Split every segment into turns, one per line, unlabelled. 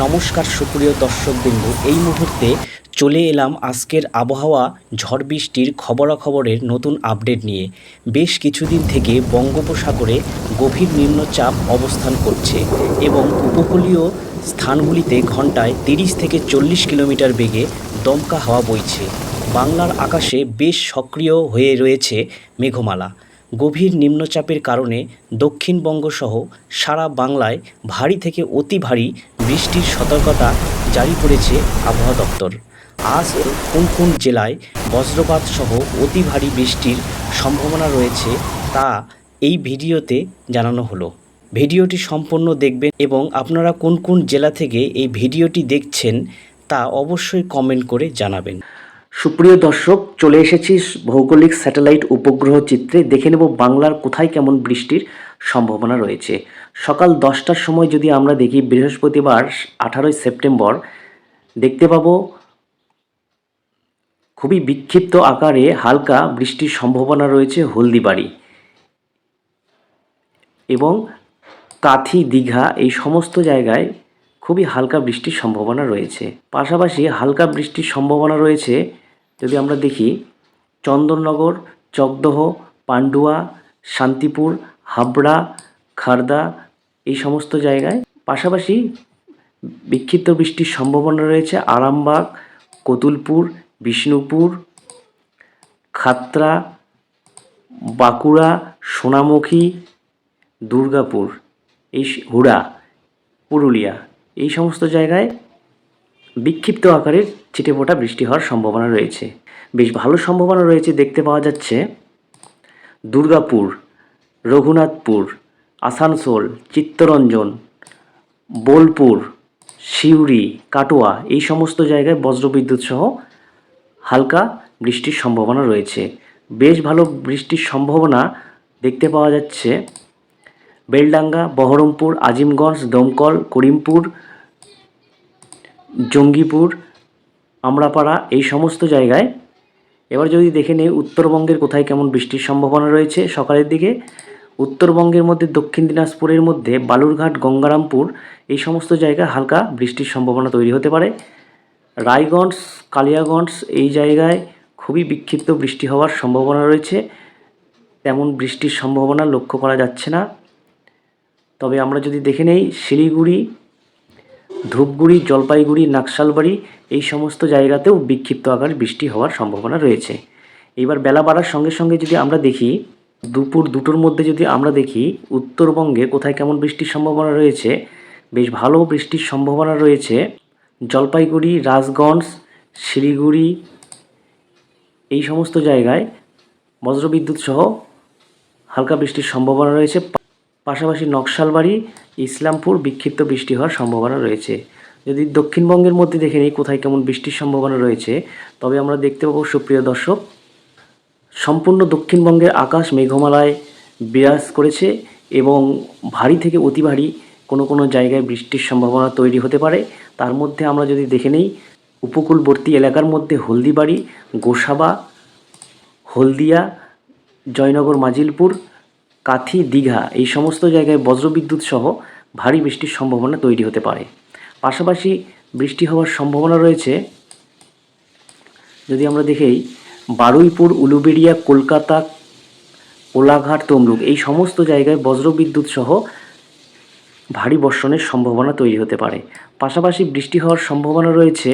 নমস্কার সুপ্রিয় দর্শকবিন্দু। এই মুহূর্তে চলে এলাম আজকের আবহাওয়া, ঝড় বৃষ্টির খবরাখবরের নতুন আপডেট নিয়ে। বেশ কিছুদিন থেকে বঙ্গোপসাগরে গভীর নিম্নচাপ অবস্থান করছে এবং উপকূলীয় স্থানগুলিতে ঘন্টায় তিরিশ থেকে চল্লিশ কিলোমিটার বেগে দমকা হাওয়া বইছে। বাংলার আকাশে বেশ সক্রিয় হয়ে রয়েছে মেঘমালা। গভীর নিম্নচাপের কারণে দক্ষিণবঙ্গসহ সারা বাংলায় ভারী থেকে অতি ভারী বৃষ্টির সতর্কতা জারি করেছে আবহাওয়া দপ্তর। আজ কোন কোন জেলায় বজ্রপাত সহ অতি ভারী বৃষ্টির সম্ভাবনা রয়েছে তা এই ভিডিওতে জানানো হলো। ভিডিওটি সম্পূর্ণ দেখবেন এবং আপনারা কোন কোন জেলা থেকে এই ভিডিওটি দেখছেন তা অবশ্যই কমেন্ট করে জানাবেন। সুপ্রিয় দর্শক, চলে এসেছি ভৌগোলিক স্যাটেলাইট উপগ্রহ চিত্রে। দেখে নেব বাংলার কোথায় কেমন বৃষ্টির সম্ভাবনা রয়েছে। সকাল দশটার সময় যদি আমরা দেখি, বৃহস্পতিবার আঠারোই সেপ্টেম্বর, দেখতে পাবো খুবই বিক্ষিপ্ত আকারে হালকা বৃষ্টির সম্ভাবনা রয়েছে হলদিবাড়ি এবং কাথি, দীঘা এই সমস্ত জায়গায় খুবই হালকা বৃষ্টির সম্ভাবনা রয়েছে। পাশাপাশি হালকা বৃষ্টির সম্ভাবনা রয়েছে যদি আমরা দেখি, চন্দননগর, চকদহ, পান্ডুয়া, শান্তিপুর, হাবড়া, খারদা, এই সমস্ত জায়গায়। পাশাপাশি বিক্ষিপ্ত বৃষ্টির সম্ভাবনা রয়েছে আরামবাগ, কতুলপুর, বিষ্ণুপুর খাতড়া বাঁকুড়া, সোনামুখী, দুর্গাপুর, এই হুড়া, পুরুলিয়া, এই সমস্ত জায়গায় বিক্ষিপ্ত আকারের ছিটেফোঁটা বৃষ্টি হওয়ার সম্ভাবনা রয়েছে। বেশ ভালো সম্ভাবনা রয়েছে দেখতে পাওয়া যাচ্ছে। দুর্গাপুর, রঘুনাথপুর, আসানসোল, চিত্তরঞ্জন, বোলপুর, সিউড়ি, কাটোয়া এই সমস্ত জায়গায় বজ্রবিদ্যুৎ সহ হালকা বৃষ্টির সম্ভাবনা রয়েছে। বেশ ভালো বৃষ্টির সম্ভাবনা দেখতে পাওয়া যাচ্ছে। বেলডাঙ্গা, বহরমপুর, আজিমগঞ্জ, দমকল, করিমপুর জঙ্গিপুর, আমরাপাড়া এই সমস্ত জায়গায়। এবার যদি দেখে নেই উত্তরবঙ্গের কোথায় কেমন বৃষ্টির সম্ভাবনা রয়েছে সকালের দিকে, উত্তরবঙ্গের মধ্যে দক্ষিণ দিনাজপুরের মধ্যে বালুরঘাট, গঙ্গারামপুর এই সমস্ত জায়গায় হালকা বৃষ্টির সম্ভাবনা তৈরি হতে পারে। রায়গঞ্জ, কালিয়াগঞ্জ এই জায়গায় খুবই বিক্ষিপ্ত বৃষ্টি হওয়ার সম্ভাবনা রয়েছে। তেমন বৃষ্টির সম্ভাবনা লক্ষ্য করা যাচ্ছে না। তবে আমরা যদি দেখে নেই শিলিগুড়ি ধূপগুড়ি, জলপাইগুড়ি নাকশালবাড়ি এই সমস্ত জায়গাতেও বিক্ষিপ্ত আকারে বৃষ্টি হওয়ার সম্ভাবনা রয়েছে। এবার বেলা বাড়ার সঙ্গে সঙ্গে যদি আমরা দেখি, দুপুর দুটোর মধ্যে যদি আমরা দেখি, উত্তরবঙ্গে কোথায় কেমন বৃষ্টির সম্ভাবনা রয়েছে, বেশ ভালো বৃষ্টির সম্ভাবনা রয়েছে। জলপাইগুড়ি, রাজগঞ্জ, শিলিগুড়ি এই সমস্ত জায়গায় বজ্রবিদ্যুৎ সহ হালকা বৃষ্টির সম্ভাবনা রয়েছে। পাশাপাশি নকশালবাড়ি, ইসলামপুর বিক্ষিপ্ত বৃষ্টি হওয়ার সম্ভাবনা রয়েছে। যদি দক্ষিণবঙ্গের মধ্যে দেখে নিই কোথায় কেমন বৃষ্টির সম্ভাবনা রয়েছে, তবে আমরা দেখতে পাবো, সুপ্রিয় দর্শক, সম্পূর্ণ দক্ষিণবঙ্গের আকাশ মেঘমালায় বিরাজ করেছে এবং ভারী থেকে অতি ভারী কোনো কোনো জায়গায় বৃষ্টির সম্ভাবনা তৈরি হতে পারে। তার মধ্যে আমরা যদি দেখে নিই, উপকূলবর্তী এলাকার মধ্যে হলদিবাড়ি, গোসাবা, হলদিয়া, জয়নগর, মাজিলপুর কাথি, দীঘা এই সমস্ত জায়গায় বজ্রবিদ্যুৎ সহ ভারী বৃষ্টির সম্ভাবনা তৈরি হতে পারে। পাশাপাশি বৃষ্টি হওয়ার সম্ভাবনা রয়েছে, যদি আমরা দেখেই, বারুইপুর, উলুবেড়িয়া, কলকাতা, কোলাঘাট, তমলুক এই সমস্ত জায়গায় বজ্রবিদ্যুৎ সহ ভারী বর্ষণের সম্ভাবনা তৈরি হতে পারে। পাশাপাশি বৃষ্টি হওয়ার সম্ভাবনা রয়েছে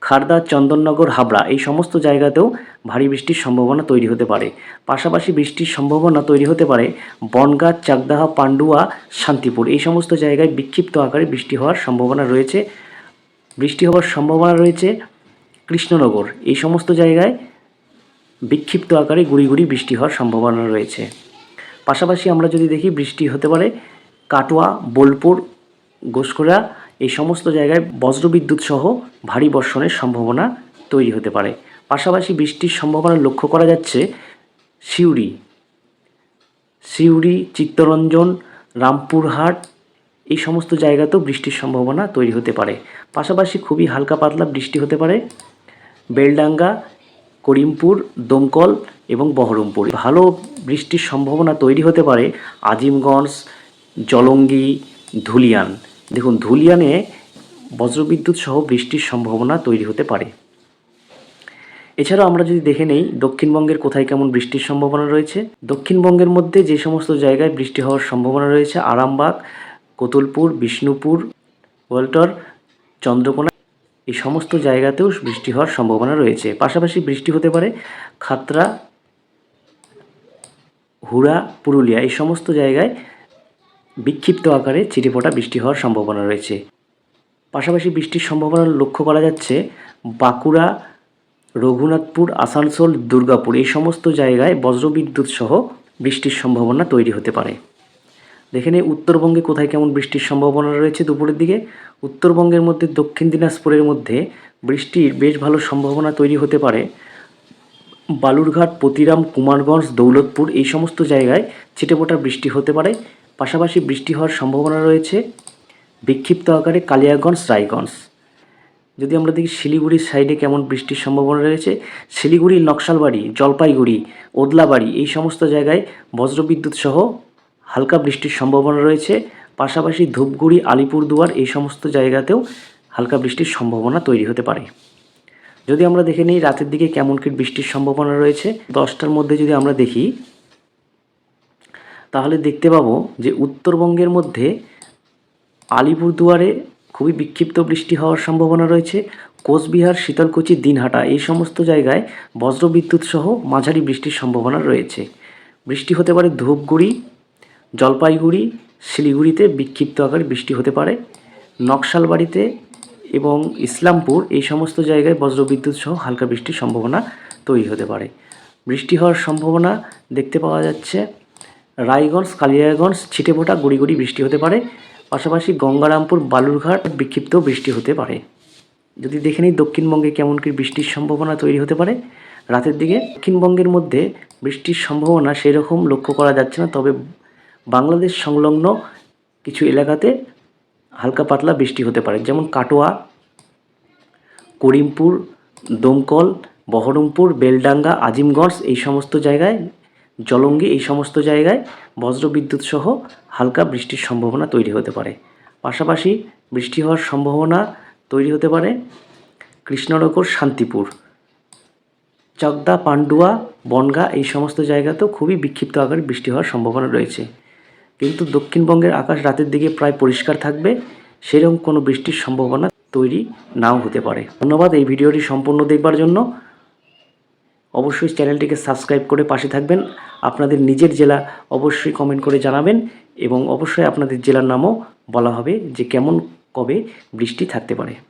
খারদা, চন্দননগর, হাবড়া এই সমস্ত জায়গাতেও ভারী বৃষ্টির সম্ভাবনা তৈরি হতে পারে। পাশাপাশি বৃষ্টির সম্ভাবনা তৈরি হতে পারে বনগাঁ, চাকদাহা, পান্ডুয়া, শান্তিপুর। এই সমস্ত জায়গায় বিক্ষিপ্ত আকারে বৃষ্টি হওয়ার সম্ভাবনা রয়েছে। বৃষ্টি হওয়ার সম্ভাবনা রয়েছে কৃষ্ণনগর। এই সমস্ত জায়গায় বিক্ষিপ্ত আকারে গুড়ি গুড়ি বৃষ্টি হওয়ার সম্ভাবনা রয়েছে। পাশাপাশি আমরা যদি দেখি বৃষ্টি হতে পারে কাটোয়া, বোলপুর ঘোষকরা এই সমস্ত জায়গায় বজ্রবিদ্যুৎ সহ ভারী বর্ষণের সম্ভাবনা তৈরি হতে পারে। পাশাপাশি বৃষ্টির সম্ভাবনা লক্ষ্য করা যাচ্ছে সিউড়ি। সিউড়ি, চিত্তরঞ্জন, রামপুরহাট, এই সমস্ত জায়গাতেও বৃষ্টির সম্ভাবনা তৈরি হতে পারে। পাশাপাশি খুবই হালকা পাতলা বৃষ্টি হতে পারে বেলডাঙ্গা, করিমপুর, দমকল এবং বহরমপুর। ভালো বৃষ্টির সম্ভাবনা তৈরি হতে পারে আজিমগঞ্জ, জলঙ্গি, ধুলিয়ান। দেখুন, ধুলিয়ানে বজ্রবিদ্যুৎ সহ বৃষ্টির সম্ভাবনা তৈরি হতে পারে। এছাড়াও আমরা যদি দেখে নেই, দক্ষিণবঙ্গের কোথায় কেমন বৃষ্টির সম্ভাবনা রয়েছে? দক্ষিণবঙ্গের মধ্যে যে সমস্ত জায়গায় বৃষ্টি হওয়ার সম্ভাবনা রয়েছে, আরামবাগ, কোতুলপুর, বিষ্ণুপুর, ওয়াল্টর, চন্দ্রকোনা, এই সমস্ত জায়গাতেও বৃষ্টি হওয়ার সম্ভাবনা রয়েছে। পাশাপাশি বৃষ্টি হতে পারে খাতরা হুড়া, পুরুলিয়া, এই সমস্ত জায়গায় বিক্ষিপ্ত আকারে চিটেফোঁটা বৃষ্টি হওয়ার সম্ভাবনা রয়েছে। পাশাপাশি বৃষ্টির সম্ভাবনা লক্ষ্য করা যাচ্ছে বাঁকুড়া, রঘুনাথপুর, আসানসোল, দুর্গাপুর এই সমস্ত জায়গায় বজ্রবিদ্যুৎ সহ বৃষ্টির সম্ভাবনা তৈরি হতে পারে। দেখে নিই উত্তরবঙ্গে কোথায় কেমন বৃষ্টির সম্ভাবনা রয়েছে দুপুরের দিকে। উত্তরবঙ্গের মধ্যে দক্ষিণ দিনাজপুরের মধ্যে বৃষ্টির বেশ ভালো সম্ভাবনা তৈরি হতে পারে। বালুরঘাট, প্রতিরাম, কুমারগঞ্জ, দৌলতপুর এই সমস্ত জায়গায় ছিটেফোঁটা বৃষ্টি হতে পারে। পাশাপাশি বৃষ্টি হওয়ার সম্ভাবনা রয়েছে। বিক্ষিপ্ত আকারে কালিয়াগঞ্জ, রায়গঞ্জ। যদি আমরা দেখি শিলিগুড়ির সাইডে কেমন বৃষ্টির সম্ভাবনা রয়েছে, শিলিগুড়ি, নকশালবাড়ি, জলপাইগুড়ি, ওদলাবাড়ি এই সমস্ত জায়গায় বজ্রবিদ্যুৎ সহ হালকা বৃষ্টির সম্ভাবনা রয়েছে। পাশাপাশি ধূপগুড়ি, আলিপুরদুয়ার এই সমস্ত জায়গাতেও হালকা বৃষ্টির সম্ভাবনা তৈরি হতে পারে। যদি আমরা দেখে নিই রাতের দিকে কেমন কি বৃষ্টির সম্ভাবনা রয়েছে, দশটার মধ্যে যদি আমরা দেখি তাহলে দেখতে পাবো যে উত্তরবঙ্গের মধ্যে আলিপুরদুয়ারে খুবই বিক্ষিপ্ত বৃষ্টি হওয়ার সম্ভাবনা রয়েছে। কোচবিহার, শীতলকুচি, দিনহাটা এই সমস্ত জায়গায় বজ্রবিদ্যুৎ সহ মাঝারি বৃষ্টির সম্ভাবনা রয়েছে। বৃষ্টি হতে পারে ধূপগুড়ি, জলপাইগুড়ি, শিলিগুড়িতে বিক্ষিপ্ত আকারে বৃষ্টি হতে পারে। নকশালবাড়িতে এবং ইসলামপুর এই সমস্ত জায়গায় বজ্রবিদ্যুৎ সহ হালকা বৃষ্টির সম্ভাবনা তৈরি হতে পারে। বৃষ্টি হওয়ার সম্ভাবনা দেখতে পাওয়া যাচ্ছে রায়গঞ্জ, কালিয়াগঞ্জ, ছিটেফোঁটা গুড়ি গুড়ি বৃষ্টি হতে পারে। পাশাপাশি গঙ্গারামপুর, বালুরঘাট বিক্ষিপ্ত বৃষ্টি হতে পারে। যদি দেখে নিই দক্ষিণবঙ্গে কেমন কি বৃষ্টির সম্ভাবনা তৈরি হতে পারে, রাতের দিকে দক্ষিণবঙ্গের মধ্যে বৃষ্টির সম্ভাবনা সেরকম লক্ষ্য করা যাচ্ছে না। তবে বাংলাদেশ সংলগ্ন কিছু এলাকাতে হালকা পাতলা বৃষ্টি হতে পারে, যেমন কাটোয়া, করিমপুর, দমকল, বহরমপুর, বেলডাঙ্গা, আজিমগঞ্জ, এই সমস্ত জায়গায় জলঙ্গি এই সমস্ত জায়গায় বজ্রবিদ্যুৎ সহ হালকা বৃষ্টির সম্ভাবনা তৈরি হতে পারে। পাশাপাশি বৃষ্টি হওয়ার সম্ভাবনা তৈরি হতে পারে কৃষ্ণনগর, শান্তিপুর। চাকদা, পান্ডুয়া, বনগা এই সমস্ত জায়গাতেও খুবই বিক্ষিপ্ত আকারে বৃষ্টি হওয়ার সম্ভাবনা রয়েছে। কিন্তু দক্ষিণবঙ্গের আকাশ রাতের দিকে প্রায় পরিষ্কার থাকবে, সেরকম কোনো বৃষ্টির সম্ভাবনা তৈরি নাও হতে পারে। ধন্যবাদ এই ভিডিওটি সম্পূর্ণ দেখবার জন্য। অবশ্যই চ্যানেলটিকে সাবস্ক্রাইব করে পাশে থাকবেন। আপনাদের নিজের জেলা অবশ্যই কমেন্ট করে জানাবেন এবং অবশ্যই আপনাদের জেলার নামও বলা হবে যে কেমন কবে বৃষ্টি থাকতে পারে।